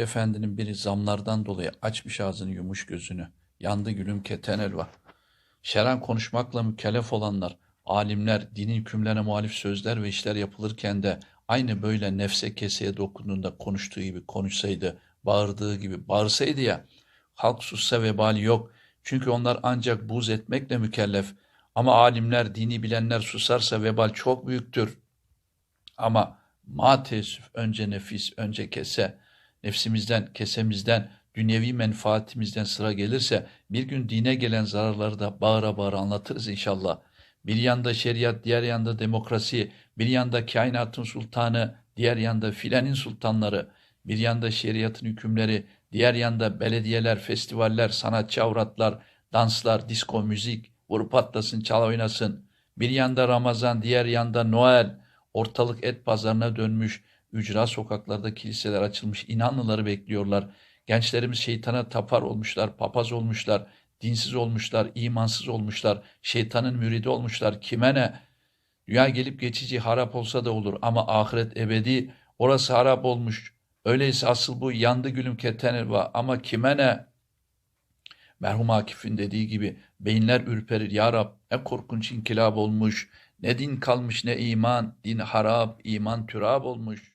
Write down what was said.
Efendinin biri zamlardan dolayı açmış ağzını yumuş gözünü. Yandı gülüm keten elva. Şeran konuşmakla mükellef olanlar, alimler, dinin hükümlerine muhalif sözler ve işler yapılırken de aynı böyle nefse keseye dokunduğunda konuştuğu gibi konuşsaydı, bağırdığı gibi bağırsaydı ya, halk sussa vebali yok. Çünkü onlar ancak buz etmekle mükellef. Ama alimler, dini bilenler susarsa vebal çok büyüktür. Ama ma teessüf önce nefis, önce kese, nefsimizden, kesemizden, dünyevi menfaatimizden sıra gelirse bir gün dine gelen zararları da bağıra bağıra anlatırız inşallah. Bir yanda şeriat, diğer yanda demokrasi, bir yanda kainatın sultanı, diğer yanda filenin sultanları, bir yanda şeriatın hükümleri, diğer yanda belediyeler, festivaller, sanatçı avratlar, danslar, disko, müzik, vur patlasın, çal oynasın. Bir yanda Ramazan, diğer yanda Noel, ortalık et pazarına dönmüş, ücra sokaklarda kiliseler açılmış, inanlıları bekliyorlar. Gençlerimiz şeytana tapar olmuşlar, papaz olmuşlar, dinsiz olmuşlar, imansız olmuşlar, şeytanın müridi olmuşlar. Kime ne? Dünya gelip geçici harap olsa da olur ama ahiret ebedi, orası harap olmuş. Öyleyse asıl bu yandı gülüm keten elva ama kime ne? Merhum Akif'in dediği gibi beyinler ürperir. Ya Rab ne korkunç inkılap olmuş. Ne din kalmış ne iman. Din harap, iman türab olmuş.